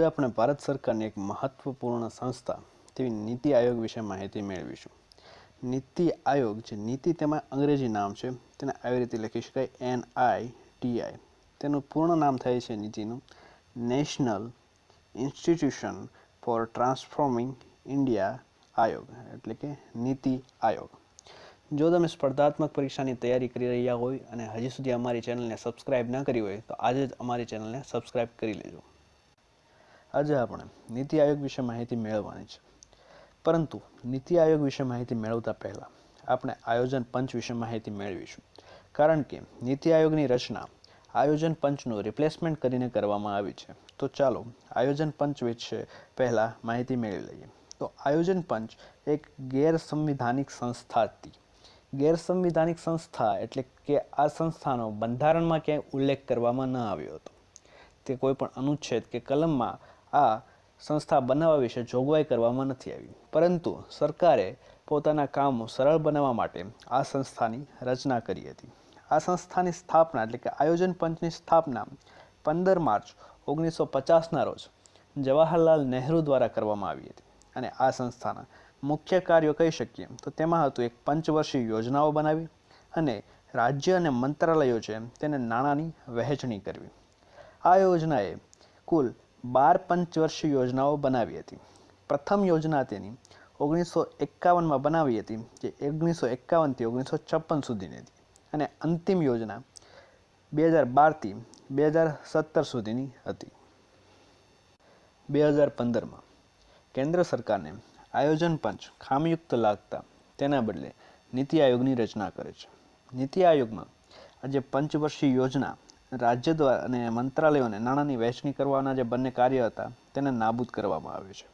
આજે આપણે ભારત સરકારની એક મહત્વપૂર્ણ સંસ્થા તેવી નીતિ આયોગ વિશે માહિતી મેળવીશું. નીતિ આયોગ જે નીતિ તેમાં અંગ્રેજી નામ છે, તેને આવી રીતે લખી શકાય એન આઈ ટી આઈ તેનું પૂર્ણ નામ થાય છે નીતિનું national institution for transforming India આયોગ, એટલે કે નીતિ આયોગ. જો તમે સ્પર્ધાત્મક પરીક્ષાની તૈયારી કરી રહ્યા હોય અને હજી સુધી અમારી ચેનલને સબસ્ક્રાઇબ ન કરી હોય, તો આજે જ અમારી ચેનલને સબસ્ક્રાઇબ કરી લેજો. આજે આપણે નીતિ આયોગ વિશે માહિતી મેળવવાની છે. પરંતુ નીતિ આયોગ વિશે માહિતી મેળવતા પહેલાં આપણે આયોજન પંચ વિશે માહિતી મેળવીશું. કારણ કે નીતિ આયોગની રચના આયોજન પંચનું રિપ્લેસમેન્ટ કરીને કરવામાં આવી છે. તો ચાલો આયોજન પંચ વિશે પહેલાં માહિતી મેળવી લઈએ. તો આયોજન પંચ એક ગેર સંવિધાનિક સંસ્થા હતી. ગેરસંવિધાનિક સંસ્થા એટલે કે આ સંસ્થાનો બંધારણમાં ક્યાંય ઉલ્લેખ કરવામાં ન આવ્યો હતો. તે કોઈ પણ અનુચ્છેદ કે કલમમાં આ સંસ્થા બનાવવા વિશે જોગવાઈ કરવામાં નથી આવી. પરંતુ સરકારે પોતાના કામો સરળ બનાવવા માટે આ સંસ્થાની રચના કરી હતી. આ સંસ્થાની સ્થાપના એટલે કે આયોજન પંચની સ્થાપના પંદર માર્ચ ઓગણીસો પચાસના રોજ જવાહરલાલ નહેરુ દ્વારા કરવામાં આવી હતી. અને આ સંસ્થાના મુખ્ય કાર્યો કહી શકીએ તો તેમાં હતું એક પંચવર્ષીય યોજનાઓ બનાવી અને રાજ્ય અને મંત્રાલયો છે તેને નાણાંની વહેંચણી કરવી. આ યોજનાએ કુલ બાર પંચવર્ષીય યોજનાઓ બનાવી હતી. પ્રથમ યોજના તેની ઓગણીસો એકાવનમાં બનાવી હતી, જે ઓગણીસો એકાવનથી ઓગણીસો છપ્પન સુધીની હતી. અને અંતિમ યોજના બે હજાર બારથી બે હજાર સત્તર સુધીની હતી. બે હજાર પંદરમાં કેન્દ્ર સરકારને આયોજન પંચ ખામીયુક્ત લાગતા તેના બદલે નીતિ આયોગની રચના કરે છે. નીતિ આયોગમાં આજે પંચવર્ષીય યોજના રાજ્ય દ્વારા અને મંત્રાલયોને નાણાંની વહેંચણી કરવાના જે બંને કાર્ય હતા, તેને નાબૂદ કરવામાં આવ્યું છે.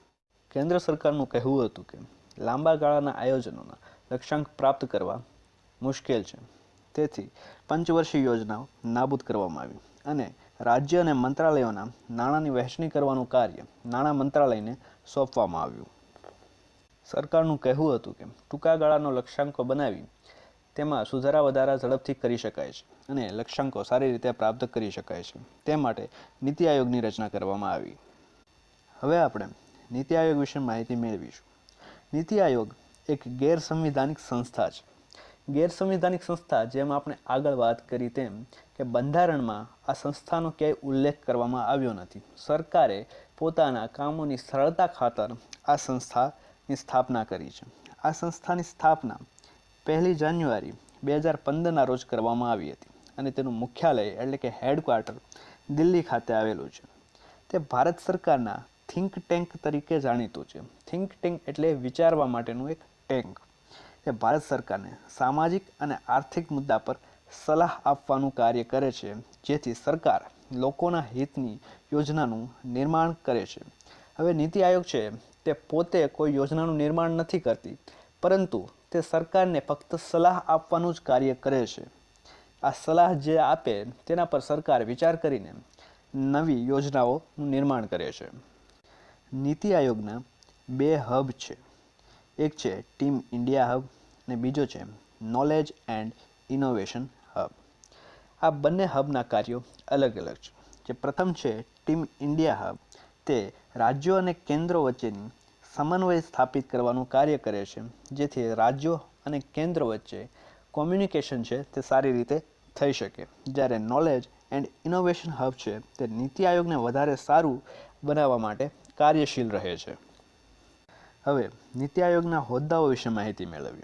કેન્દ્ર સરકારનું કહેવું હતું કે, લાંબા ગાળાના આયોજનોના લક્ષ્યાંક પ્રાપ્ત કરવા મુશ્કેલ છે. તેથી, પંચવર્ષીય યોજનાઓ નાબૂદ કરવામાં આવી અને રાજ્ય અને મંત્રાલયોના નાણાંની વહેંચણી કરવાનું કાર્ય નાણાં મંત્રાલયને સોંપવામાં આવ્યું. સરકારનું કહેવું હતું કે, ટૂંકા ગાળાનો લક્ષ્યાંકો બનાવી તેમાં સુધારા વધારા ઝડપથી કરી શકાય છે અને લક્ષ્યાંકો સારી રીતે પ્રાપ્ત કરી શકાય છે. તે માટે નીતિ આયોગની રચના કરવામાં આવી. હવે આપણે નીતિ આયોગ વિશે માહિતી મેળવીશું. નીતિ આયોગ એક ગેરસંવિધાનિક સંસ્થા છે. ગેરસંવિધાનિક સંસ્થા જેમ આપણે આગળ વાત કરી તેમ કે બંધારણમાં આ સંસ્થાનો ક્યાંય ઉલ્લેખ કરવામાં આવ્યો નથી. સરકારે પોતાના કામોની સરળતા ખાતર આ સંસ્થાની સ્થાપના કરી છે. આ સંસ્થાની સ્થાપના પહેલી જાન્યુઆરી બે હજાર પંદરના રોજ કરવામાં આવી હતી અને તેનું મુખ્યાલય એટલે કે હેડક્વાર્ટર દિલ્હી ખાતે આવેલું છે. તે ભારત સરકારના થિંક ટેન્ક તરીકે જાણીતું છે. થિંક ટેન્ક એટલે વિચારવા માટેનું એક ટેન્ક. તે ભારત સરકારને સામાજિક અને આર્થિક મુદ્દા પર સલાહ આપવાનું કાર્ય કરે છે, જેથી સરકાર લોકોના હિતની યોજનાનું નિર્માણ કરે છે. હવે નીતિ આયોગ છે તે પોતે કોઈ યોજનાનું નિર્માણ નથી કરતી, પરંતુ તે સરકારને ફક્ત સલાહ આપવાનું જ કાર્ય કરે છે. આ સલાહ જે આપે તેના પર સરકાર વિચાર કરીને નવી યોજનાઓનું નિર્માણ કરે છે. નીતિ આયોગના બે હબ છે. એક છે ટીમ ઇન્ડિયા હબ અને બીજો છે નોલેજ એન્ડ ઇનોવેશન હબ. આ બંને હબના કાર્યો અલગ અલગ છે. જે પ્રથમ છે ટીમ ઇન્ડિયા હબ. તે રાજ્યો અને કેન્દ્રો વચ્ચેની સમન્વય સ્થાપિત કરવાનું કાર્ય કરે છે, જેથી રાજ્યો અને કેન્દ્ર વચ્ચે કોમ્યુનિકેશન છે તે સારી રીતે થઈ શકે. જ્યારે નોલેજ એન્ડ ઇનોવેશન હબ છે, તે નીતિ આયોગને વધારે સારું બનાવવા માટે કાર્યશીલ રહે છે. હવે, નીતિ આયોગના હોદ્દાઓ વિશે માહિતી મેળવીએ.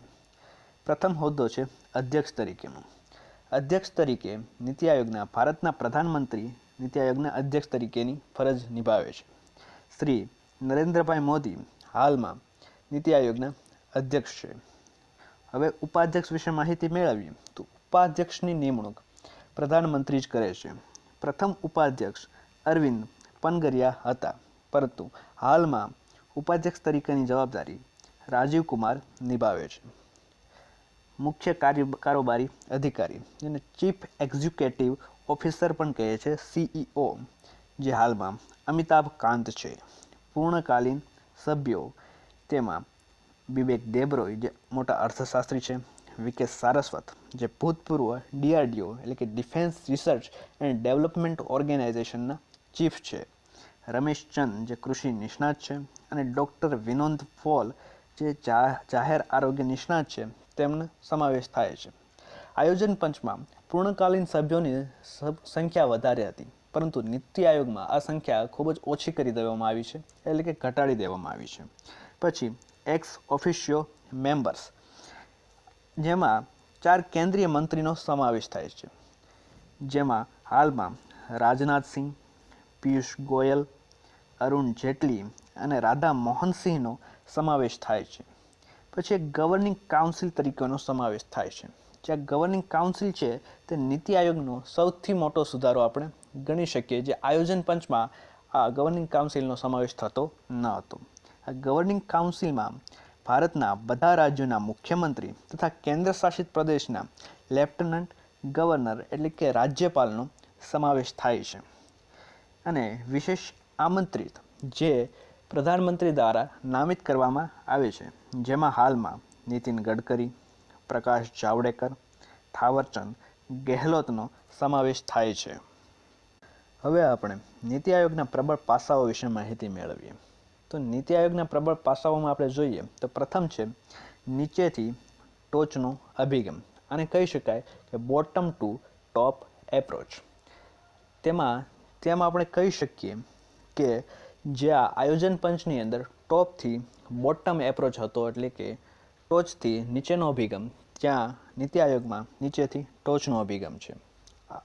પ્રથમ હોદ્દો છે અધ્યક્ષ તરીકેનો. અધ્યક્ષ તરીકે નીતિ આયોગના ભારતના પ્રધાનમંત્રી નીતિ આયોગના અધ્યક્ષ તરીકેની ફરજ નિભાવે છે. શ્રી નરેન્દ્રભાઈ મોદી હાલમાં નીતિ આયોગના અધ્યક્ષ છે. હવે ઉપાધ્યક્ષ વિશે માહિતી મેળવીએ તો ઉપાધ્યક્ષની નિમણૂક પ્રધાનમંત્રી જ કરે છે. પ્રથમ ઉપાધ્યક્ષ અરવિંદ પનગરિયા હતા. પરંતુ હાલમાં ઉપાધ્યક્ષ તરીકેની જવાબદારી રાજીવ કુમાર નિભાવે છે. મુખ્ય કાર્ય કારોબારી અધિકારી જેને ચીફ એક્ઝિક્યુટિવ ઓફિસર પણ કહે છે, સીઈઓ, જે હાલમાં અમિતાભ કાંત છે. પૂર્ણકાલીન સભ્યો. તેમાં વિવેક દેબરોય, જે મોટા અર્થશાસ્ત્રી છે વિકે સારસ્વત, જે ભૂતપૂર્વ ડીઆરડીઓ, એટલે કે ડિફેન્સ રિસર્ચ એન્ડ ડેવલપમેન્ટ ઓર્ગેનાઇઝેશનના ચીફ છે. રમેશચંદ જે કૃષિ નિષ્ણાત છે, અને ડૉક્ટર વિનોદ ફોલ, જે જાહેર આરોગ્ય નિષ્ણાત છે, તેમનો સમાવેશ થાય છે. આયોજન પંચમાં પૂર્ણકાલીન સભ્યોની સંખ્યા વધારે હતી. પરંતુ નીતિ આયોગમાં આ સંખ્યા ખૂબ જ ઓછી કરી દેવામાં આવી છે, એટલે કે ઘટાડી દેવામાં આવી છે. પછી એક્સ ઓફિશિયો મેમ્બર્સ જેમાં ચાર કેન્દ્રીય મંત્રીનો સમાવેશ થાય છે. જેમાં હાલમાં રાજનાથસિંહ પિયુષ ગોયલ, અરુણ જેટલી અને રાધા મોહનસિંહનો સમાવેશ થાય છે. પછી એક ગવર્નિંગ કાઉન્સિલ તરીકેનો સમાવેશ થાય છે. જે આ ગવર્નિંગ કાઉન્સિલ છે, તે નીતિ આયોગનો સૌથી મોટો સુધારો આપણે ગણી શકીએ જે આયોજન પંચમાં આ ગવર્નિંગ કાઉન્સિલનો સમાવેશ થતો ન હતો. આ ગવર્નિંગ કાઉન્સિલમાં ભારતના બધા રાજ્યોના મુખ્યમંત્રી તથા કેન્દ્ર શાસિત પ્રદેશના લેફ્ટનન્ટ ગવર્નર એટલે કે રાજ્યપાલનો સમાવેશ થાય છે. અને વિશેષ આમંત્રિત જે પ્રધાનમંત્રી દ્વારા નામિત કરવામાં આવે છે. જેમાં હાલમાં નીતિન ગડકરી પ્રકાશ જાવડેકર, થાવરચંદ ગેહલોતનો સમાવેશ થાય છે. હવે આપણે નીતિ આયોગના પ્રબળ પાસાઓ વિશે માહિતી મેળવીએ. તો નીતિ આયોગના પ્રબળ પાસાઓમાં આપણે જોઈએ તો પ્રથમ છે, નીચેથી ટોચનો અભિગમ અને કહી શકાય કે બોટમ ટુ ટોપ એપ્રોચ. તેમાં, તેમ આપણે કહી શકીએ કે જે આ આયોજન પંચની અંદર ટોપથી બોટમ એપ્રોચ હતો એટલે કે ટોચથી નીચેનો અભિગમ જ્યાં નીતિ આયોગમાં નીચેથી ટોચનો અભિગમ છે.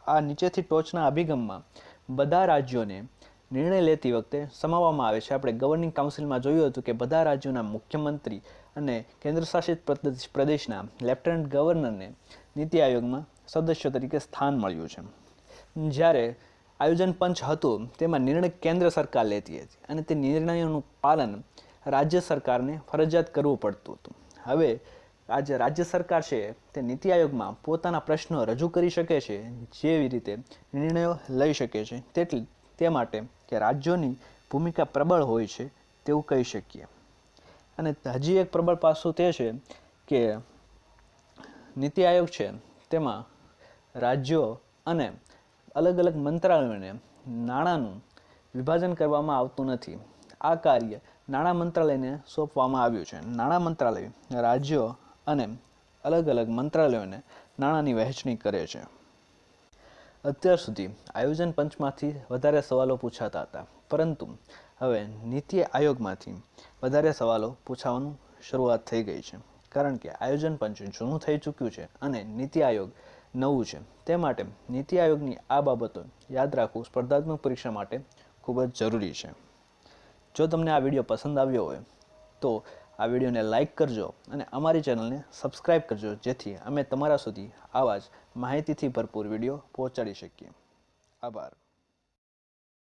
આ- નીચેથી ટોચના અભિગમમાં બધા રાજ્યોને નિર્ણય લેતી વખતે સમાવવામાં આવે છે. આપણે ગવર્નિંગ કાઉન્સિલમાં જોયું હતું કે બધા રાજ્યોના મુખ્યમંત્રી અને કેન્દ્રશાસિત પ્રદેશ, પ્રદેશના લેફ્ટનન્ટ ગવર્નરને નીતિ આયોગમાં સદસ્ય તરીકે સ્થાન મળ્યું છે. જ્યારે આયોજન પંચ હતું, તેમાં નિર્ણય કેન્દ્ર સરકાર લેતી હતી અને તે નિર્ણયોનું પાલન રાજ્ય સરકારને ફરજિયાત કરવું પડતું હતું. હવે આજે રાજ્ય સરકાર છે તે નીતિ આયોગમાં પોતાના પ્રશ્નો રજૂ કરી શકે છે, જેવી રીતે નિર્ણયો લઈ શકે છે. તેટલી તે માટે કે રાજ્યોની ભૂમિકા પ્રબળ હોય છે તેવું કહી શકીએ. અને હજી એક પ્રબળ પાસું તે છે કે નીતિ આયોગ છે તેમાં રાજ્યો અને અલગ અલગ મંત્રાલયોને નાણાંનું વિભાજન કરવામાં આવતું નથી. આ કાર્ય નાણાં મંત્રાલયને સોંપવામાં આવ્યું છે. નાણાં મંત્રાલય, રાજ્યો અને અલગ અલગ મંત્રાલયોને નાણાંની વહેંચણી કરે છે. અત્યાર સુધી આયોજન પંચમાંથી વધારે સવાલો પૂછાતા હતા. પરંતુ હવે નીતિ આયોગમાંથી વધારે સવાલો પૂછાવાનું શરૂઆત થઈ ગઈ છે. કારણ કે આયોજન પંચ જૂનું થઈ ચૂક્યું છે અને નીતિ આયોગ નવું છે. તે માટે નીતિ આયોગની આ બાબતો યાદ રાખવું સ્પર્ધાત્મક પરીક્ષા માટે ખૂબ જ જરૂરી છે. જો તમને આ વીડિયો પસંદ આવ્યો હોય, તો આ વિડીયોને લાઇક કરજો અને અમારી ચેનલને સબસ્ક્રાઈબ કરજો, જેથી અમે તમારા સુધી આવા જ માહિતીથી ભરપૂર વીડિયો પહોંચાડી શકીએ. આભાર.